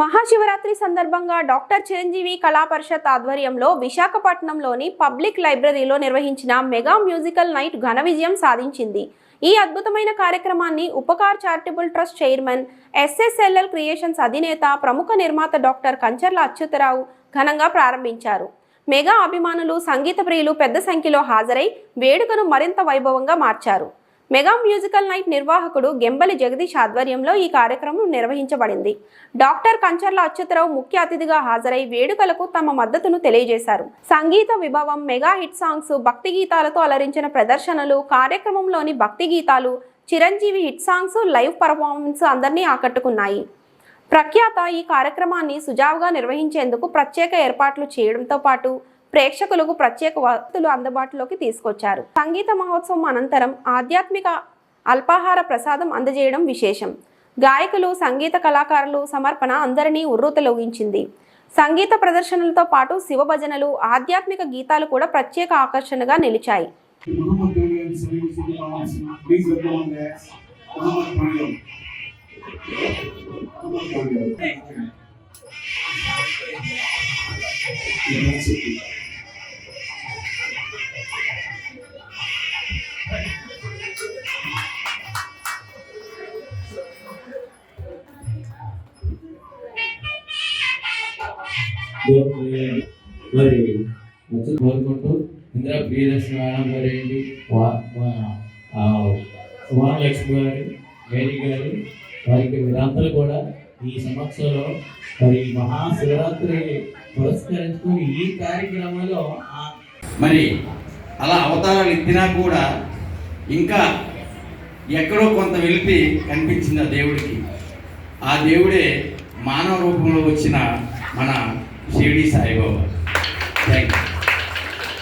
మహాశివరాత్రి సందర్భంగా డాక్టర్ చిరంజీవి కళా పరిషత్ ఆధ్వర్యంలో విశాఖపట్నంలోని పబ్లిక్ లైబ్రరీలో నిర్వహించిన మెగా మ్యూజికల్ నైట్ ఘన విజయం సాధించింది. ఈ అద్భుతమైన కార్యక్రమాన్ని Upkar charitable trust chairman SSLL creations అధినేత ప్రముఖ నిర్మాత డాక్టర్ కంచర్ల అచ్యుతరావు ఘనంగా ప్రారంభించారు. మెగా అభిమానులు సంగీత ప్రియులు పెద్ద సంఖ్యలో హాజరై వేడుకను మరింత వైభవంగా మార్చారు. మెగా మ్యూజికల్ నైట్ నిర్వాహకుడు గెంబలి జగదీష్ ఆధ్వర్యంలో ఈ కార్యక్రమం నిర్వహించబడింది. డాక్టర్ కంచర్ల అచ్యుతరావు ముఖ్య అతిథిగా హాజరై వేడుకలకు తమ మద్దతును తెలియజేశారు. సంగీత విభావం మెగా హిట్ సాంగ్స్ భక్తి గీతాలతో అలరించిన ప్రదర్శనలు కార్యక్రమంలోని భక్తి గీతాలు Chiranjeevi hit songs live performance అందరినీ ఆకట్టుకున్నాయి. ప్రఖ్యాత ఈ కార్యక్రమాన్ని సుజావుగా నిర్వహించేందుకు ప్రత్యేక ఏర్పాట్లు చేయడంతో పాటు ప్రేక్షకులకు ప్రత్యేక వసతులు అందుబాటులోకి తీసుకొచ్చారు. సంగీత మహోత్సవం అనంతరం ఆధ్యాత్మిక అల్పాహార ప్రసాదం అందజేయడం విశేషం. గాయకులు సంగీత కళాకారులు సమర్పణ అందరినీ ఉర్రూతలోగించింది సంగీత ప్రదర్శనలతో పాటు శివ భజనలు ఆధ్యాత్మిక గీతాలు కూడా ప్రత్యేక ఆకర్షణగా నిలిచాయి. Thank you. మరి వచ్చి కోరుకుంటూ ఇందిరా ప్రియదర్శన మేడం గారు ఏంటి? వా- గారు మేరీ గారు వారికి మీరందరూ కూడా ఈ సమక్షంలో మరి మహాశివరాత్రి పురస్కరించుకుని ఈ కార్యక్రమంలో మరి అలా అవతారాలు ఎత్తినా కూడా ఇంకా ఎక్కడో కొంత వెలిపి కనిపించింది ఆ దేవుడికి. ఆ దేవుడే మానవ రూపంలో వచ్చిన మన Shirdi Sai Baba. Thank.